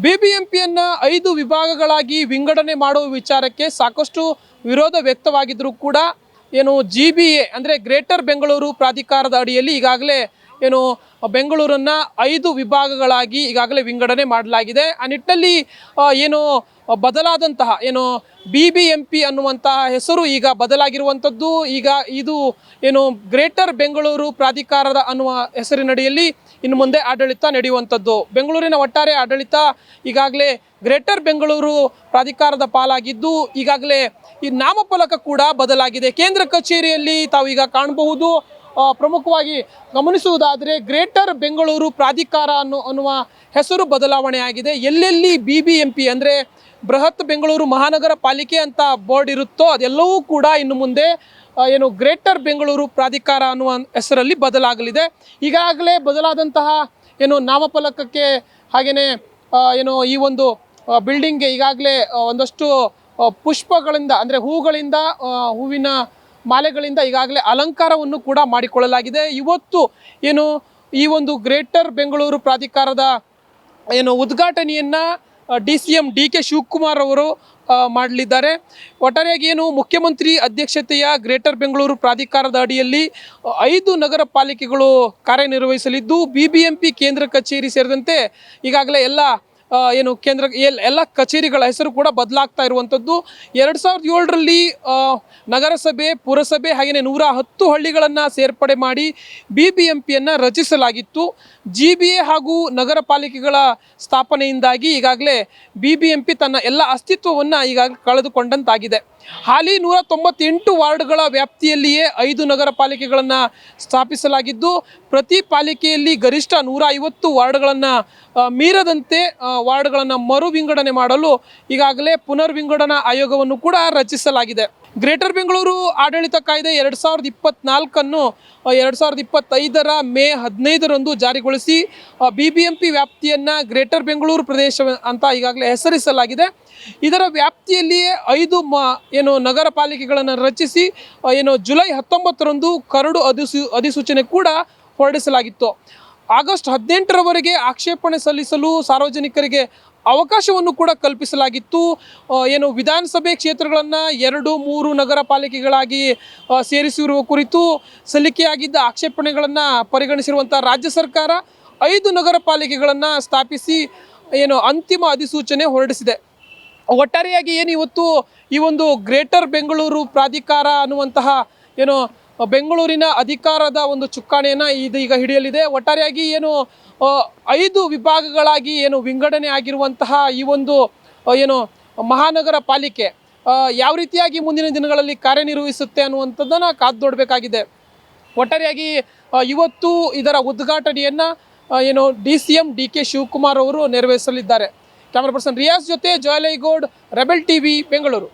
ಬಿಬಿಎಂಪಿಯನ್ನ ಐದು ವಿಭಾಗಗಳಾಗಿ ವಿಂಗಡಣೆ ಮಾಡುವ ವಿಚಾರಕ್ಕೆ ಸಾಕಷ್ಟು ವಿರೋಧ ವ್ಯಕ್ತವಾಗಿದ್ದರೂ ಕೂಡ ಏನು ಜಿ ಬಿ ಎ ಅಂದರೆ ಗ್ರೇಟರ್ ಬೆಂಗಳೂರು ಪ್ರಾಧಿಕಾರದ ಅಡಿಯಲ್ಲಿ ಈಗಾಗಲೇ ಏನು, ಬೆಂಗಳೂರನ್ನ ಐದು ವಿಭಾಗಗಳಾಗಿ ಈಗಾಗಲೇ ವಿಂಗಡಣೆ ಮಾಡಲಾಗಿದೆ. ಆ ನಿಟ್ಟಿನಲ್ಲಿ ಏನು ಬದಲಾದಂತಹ, ಏನು ಬಿ ಬಿ ಎಂ ಪಿ ಅನ್ನುವಂತಹ ಹೆಸರು ಈಗ ಬದಲಾಗಿರುವಂಥದ್ದು. ಈಗ ಇದು, ಏನು, ಗ್ರೇಟರ್ ಬೆಂಗಳೂರು ಪ್ರಾಧಿಕಾರದ ಅನ್ನುವ ಹೆಸರಿನಡಿಯಲ್ಲಿ ಇನ್ನು ಮುಂದೆ ಆಡಳಿತ ನಡೆಯುವಂಥದ್ದು. ಬೆಂಗಳೂರಿನ ಒಟ್ಟಾರೆ ಆಡಳಿತ ಈಗಾಗಲೇ ಗ್ರೇಟರ್ ಬೆಂಗಳೂರು ಪ್ರಾಧಿಕಾರದ ಪಾಲಾಗಿದ್ದು, ಈಗಾಗಲೇ ಈ ನಾಮಫಲಕ ಕೂಡ ಬದಲಾಗಿದೆ. ಕೇಂದ್ರ ಕಚೇರಿಯಲ್ಲಿ ತಾವು ಈಗ ಕಾಣಬಹುದು. ಪ್ರಮುಖವಾಗಿ ಗಮನಿಸುವುದಾದರೆ ಗ್ರೇಟರ್ ಬೆಂಗಳೂರು ಪ್ರಾಧಿಕಾರ ಅನ್ನೋ, ಅನ್ನುವ ಹೆಸರು ಬದಲಾವಣೆ ಆಗಿದೆ. ಎಲ್ಲೆಲ್ಲಿ ಬಿ ಬಿ ಎಂ ಪಿ ಅಂದರೆ ಬೃಹತ್ ಬೆಂಗಳೂರು ಮಹಾನಗರ ಪಾಲಿಕೆ ಅಂತ ಬೋರ್ಡ್ ಇರುತ್ತೋ ಅದೆಲ್ಲವೂ ಕೂಡ ಇನ್ನು ಮುಂದೆ ಏನು ಗ್ರೇಟರ್ ಬೆಂಗಳೂರು ಪ್ರಾಧಿಕಾರ ಅನ್ನುವ ಹೆಸರಲ್ಲಿ ಬದಲಾಗಲಿದೆ. ಈಗಾಗಲೇ ಬದಲಾದಂತಹ ಏನು ನಾಮಫಲಕಕ್ಕೆ ಹಾಗೆಯೇ ಏನು ಈ ಒಂದು ಬಿಲ್ಡಿಂಗ್ಗೆ ಈಗಾಗಲೇ ಒಂದಷ್ಟು ಪುಷ್ಪಗಳಿಂದ ಅಂದರೆ ಹೂಗಳಿಂದ ಹೂವಿನ ಮಾಲೆಗಳಿಂದ ಈಗಾಗಲೇ ಅಲಂಕಾರವನ್ನು ಕೂಡ ಮಾಡಿಕೊಳ್ಳಲಾಗಿದೆ. ಇವತ್ತು ಏನು ಈ ಒಂದು ಗ್ರೇಟರ್ ಬೆಂಗಳೂರು ಪ್ರಾಧಿಕಾರದ ಏನು ಉದ್ಘಾಟನೆಯನ್ನ D C M D K Shivakumar ಅವರು ಮಾಡಲಿದ್ದಾರೆ. ಒಟ್ಟಾರೆಯಾಗಿ ಏನು ಮುಖ್ಯಮಂತ್ರಿ ಅಧ್ಯಕ್ಷತೆಯ ಗ್ರೇಟರ್ ಬೆಂಗಳೂರು ಪ್ರಾಧಿಕಾರದ ಅಡಿಯಲ್ಲಿ ಐದು ನಗರ ಪಾಲಿಕೆಗಳು ಕಾರ್ಯನಿರ್ವಹಿಸಲಿದ್ದು, ಬಿ ಬಿ ಎಂ ಪಿ ಕೇಂದ್ರ ಕಚೇರಿ ಸೇರಿದಂತೆ ಈಗಾಗಲೇ ಎಲ್ಲ ಏನು ಕೇಂದ್ರ ಎಲ್, ಎಲ್ಲ ಕಚೇರಿಗಳ ಹೆಸರು ಕೂಡ ಬದಲಾಗ್ತಾ ಇರುವಂಥದ್ದು. ಎರಡು ಸಾವಿರದ ಏಳರಲ್ಲಿ ನಗರಸಭೆ, ಪುರಸಭೆ ಹಾಗೆಯೇ ನೂರ ಹತ್ತು ಹಳ್ಳಿಗಳನ್ನು ಸೇರ್ಪಡೆ ಮಾಡಿ ಬಿ ಬಿ ಎಂ ಪಿಯನ್ನು ರಚಿಸಲಾಗಿತ್ತು. ಜಿ ಬಿ ಎ ಹಾಗೂ ನಗರ ಪಾಲಿಕೆಗಳ ಸ್ಥಾಪನೆಯಿಂದಾಗಿ ಈಗಾಗಲೇ ಬಿ ಬಿ ಎಂ ಪಿ ತನ್ನ ಎಲ್ಲ ಅಸ್ತಿತ್ವವನ್ನು ಈಗಾಗಲೇ ಕಳೆದುಕೊಂಡಂತಾಗಿದೆ. ಹಾಲಿ ನೂರ ತೊಂಬತ್ತೆಂಟು ವಾರ್ಡ್ಗಳ ವ್ಯಾಪ್ತಿಯಲ್ಲಿಯೇ ಐದು ನಗರ ಪಾಲಿಕೆಗಳನ್ನು ಸ್ಥಾಪಿಸಲಾಗಿದ್ದು, ಪ್ರತಿ ಪಾಲಿಕೆಯಲ್ಲಿ ಗರಿಷ್ಠ ನೂರ ಐವತ್ತು ವಾರ್ಡ್ಗಳನ್ನು ಮೀರದಂತೆ ವಾರ್ಡ್ಗಳನ್ನು ಮರು ವಿಂಗಡಣೆ ಮಾಡಲು ಈಗಾಗಲೇ ಪುನರ್ ವಿಂಗಡಣಾ ಆಯೋಗವನ್ನು ಕೂಡ ರಚಿಸಲಾಗಿದೆ. ಗ್ರೇಟರ್ ಬೆಂಗಳೂರು ಆಡಳಿತ ಕಾಯ್ದೆ ಎರಡು ಸಾವಿರದ ಇಪ್ಪತ್ನಾಲ್ಕನ್ನು ಎರಡು ಸಾವಿರದ ಇಪ್ಪತ್ತೈದರ ಮೇ ಹದಿನೈದರಂದು ಜಾರಿಗೊಳಿಸಿ ಬಿ ಬಿ ಎಂ ಪಿ ವ್ಯಾಪ್ತಿಯನ್ನು ಗ್ರೇಟರ್ ಬೆಂಗಳೂರು ಪ್ರದೇಶ ಅಂತ ಈಗಾಗಲೇ ಹೆಸರಿಸಲಾಗಿದೆ. ಇದರ ವ್ಯಾಪ್ತಿಯಲ್ಲಿಯೇ ಐದು ಮ, ಏನು ನಗರ ಪಾಲಿಕೆಗಳನ್ನು ರಚಿಸಿ ಏನು ಜುಲೈ ಹತ್ತೊಂಬತ್ತರಂದು ಕರಡು ಅಧಿಸು, ಅಧಿಸೂಚನೆ ಕೂಡ ಹೊರಡಿಸಲಾಗಿತ್ತು. ಆಗಸ್ಟ್ ಹದಿನೆಂಟರವರೆಗೆ ಆಕ್ಷೇಪಣೆ ಸಲ್ಲಿಸಲು ಸಾರ್ವಜನಿಕರಿಗೆ ಅವಕಾಶವನ್ನು ಕೂಡ ಕಲ್ಪಿಸಲಾಗಿತ್ತು. ಏನು ವಿಧಾನಸಭೆ ಕ್ಷೇತ್ರಗಳನ್ನು ಎರಡು, ಮೂರು ನಗರ ಪಾಲಿಕೆಗಳಾಗಿ ಸೇರಿಸಿರುವ ಕುರಿತು ಸಲ್ಲಿಕೆಯಾಗಿದ್ದ ಆಕ್ಷೇಪಣೆಗಳನ್ನು ಪರಿಗಣಿಸಿರುವಂಥ ರಾಜ್ಯ ಸರ್ಕಾರ ಐದು ನಗರ ಪಾಲಿಕೆಗಳನ್ನು ಸ್ಥಾಪಿಸಿ, ಏನು ಅಂತಿಮ ಅಧಿಸೂಚನೆ ಹೊರಡಿಸಿದೆ. ಒಟ್ಟಾರೆಯಾಗಿ ಏನು ಇವತ್ತು ಈ ಒಂದು ಗ್ರೇಟರ್ ಬೆಂಗಳೂರು ಪ್ರಾಧಿಕಾರ ಅನ್ನುವಂತಹ, ಏನು ಬೆಂಗಳೂರಿನ ಅಧಿಕಾರದ ಒಂದು ಚುಕ್ಕಾಣಿಯನ್ನು ಇದು ಈಗ ಹಿಡಿಯಲಿದೆ. ಒಟ್ಟಾರೆಯಾಗಿ ಏನು ಐದು ವಿಭಾಗಗಳಾಗಿ ಏನು ವಿಂಗಡಣೆ ಆಗಿರುವಂತಹ ಈ ಒಂದು ಏನು ಮಹಾನಗರ ಪಾಲಿಕೆ ಯಾವ ರೀತಿಯಾಗಿ ಮುಂದಿನ ದಿನಗಳಲ್ಲಿ ಕಾರ್ಯನಿರ್ವಹಿಸುತ್ತೆ ಅನ್ನುವಂಥದ್ದನ್ನು ಕಾದು ನೋಡಬೇಕಾಗಿದೆ ಒಟ್ಟಾರೆಯಾಗಿ ಇವತ್ತು ಇದರ ಉದ್ಘಾಟನೆಯನ್ನು ಏನು D C M D K Shivakumar ಅವರು ನೆರವೇರಿಸಲಿದ್ದಾರೆ. ಕ್ಯಾಮರಾ ಪರ್ಸನ್ ರಿಯಾಜ್ ಜೊತೆ ಜಯಲೈಗೌಡ್, ರೆಬೆಲ್ ಟಿವಿ, ಬೆಂಗಳೂರು.